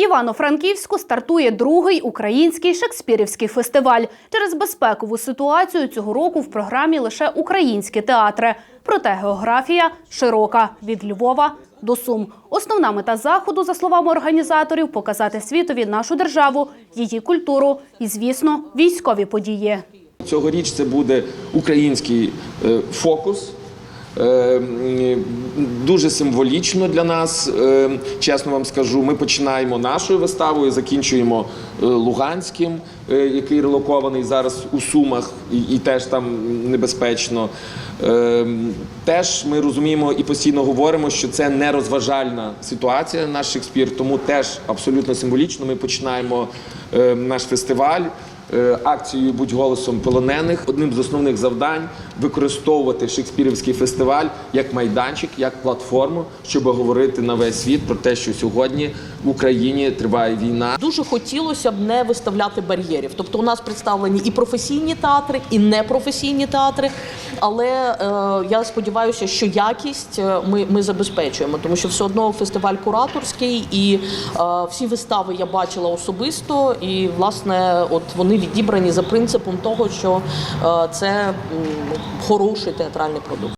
Івано-Франківську стартує другий український шекспірівський фестиваль. Через безпекову ситуацію цього року в програмі лише українські театри. Проте географія широка від Львова до Сум. Основна мета заходу, за словами організаторів, показати світові нашу державу, її культуру і, звісно, військові події. Цьогоріч це буде український е, фокус. Е, Дуже символічно для нас, е, чесно вам скажу. Ми починаємо нашою виставою, закінчуємо е, Луганським, який релокований зараз у Сумах, і, теж там небезпечно. Теж ми розуміємо і постійно говоримо, що це не розважальна ситуація наш Шекспір, тому теж абсолютно символічно ми починаємо наш фестиваль акцією Будь голосом полонених. Одним з основних завдань використовувати Шекспірівський фестиваль як майданчик, як платформу, щоб говорити на весь світ про те, що сьогодні в Україні триває війна. Дуже хотілося б не виставляти бар'єрів. Тобто у нас представлені і професійні театри, і непрофесійні театри. Але е, я сподіваюся, що якість е, ми, ми забезпечуємо, тому що все одно фестиваль кураторський, і е, всі вистави я бачила особисто. І власне, от вони відібрані за принципом того, що е, це хороший театральний продукт.